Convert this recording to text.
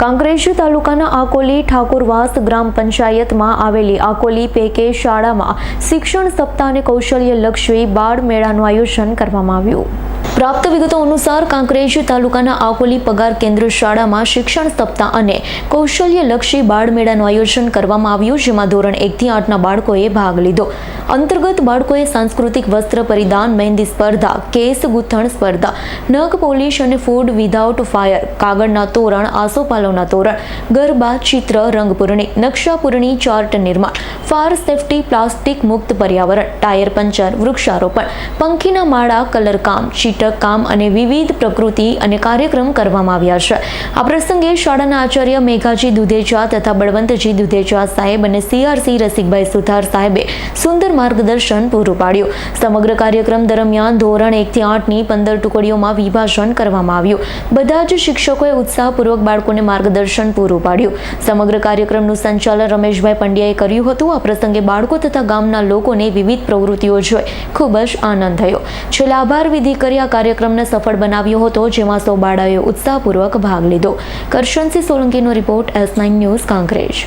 કાંકરેજ તાલુકાના આકોલી ઠાકોરવાસ ગ્રામ પંચાયતમાં આવેલી આકોલી પેકે શાળામાં શિક્ષણ સપ્તાહ અને કૌશલ્ય લક્ષી બાળ મેળાનું આયોજન કરવામાં આવ્યું. પ્રાપ્ત વિગતો અનુસાર કાંકરેજ તાલુકાના આકોલી પગાર કેન્દ્ર શાળામાં શિક્ષણ સપ્તાહ અને કૌશલ્ય લક્ષી બાળ મેળાનું આયોજન કરવામાં આવ્યું, જેમાં ધોરણ એકથી આઠના બાળકોએ ભાગ લીધો. અંતર્ગત બાળકોએ સાંસ્કૃતિક વસ્ત્ર પરિધાન, મહેંદી સ્પર્ધા, કેસ ગૂંથણ સ્પર્ધા, નખ પોલિશ અને ફૂડ વિધાઉટ ફાયર, કાગળના તોરણ, આસોપાલવના તોરણ ગરબા ચિત્ર રંગપૂરણી, નકશાપૂરણી ચાર્ટ નિર્માણ, ફાયર સેફટી, પ્લાસ્ટિક મુક્ત પર્યાવરણ, ટાયર પંચર, વૃક્ષારોપણ, પંખીના માળા, કલરકામ ચીટક કામ અને વિવિધ પ્રકૃતિ અને કાર્યક્રમ કરવામાં આવ્યા છે. આ પ્રસંગે શાળાના આચાર્ય મેઘાજી દુધેચા તથા બળવંતજી દુધેચા સાહેબ અને સીઆરસી રસિકભાઈ સુથાર સાહેબે સુંદર માર્ગદર્શન પૂરું પાડ્યું. સમગ્ર કાર્યક્રમ દરમિયાન ધોરણ એકથી આઠની પંદર ટુકડીઓમાં વિભાજન કરવામાં આવ્યું. બધા જ શિક્ષકોએ ઉત્સાહપૂર્વક બાળકોને માર્ગદર્શન પૂરું પાડ્યું. સમગ્ર કાર્યક્રમનું સંચાલન રમેશભાઈ પંડ્યાએ કર્યું હતું. આ પ્રસંગે બાળકો તથા ગામના લોકોને વિવિધ પ્રવૃત્તિઓ જોઈ ખૂબ જ આનંદ થયો. છેલ્લા આભાર વિધિ કરી આ કાર્યક્રમને સફળ બનાવ્યો હતો, જેમાં સૌ બાળાઓએ ઉત્સાહપૂર્વક ભાગ લીધો. Karshansinh સોલંકીનો report S nine news, Kankrej.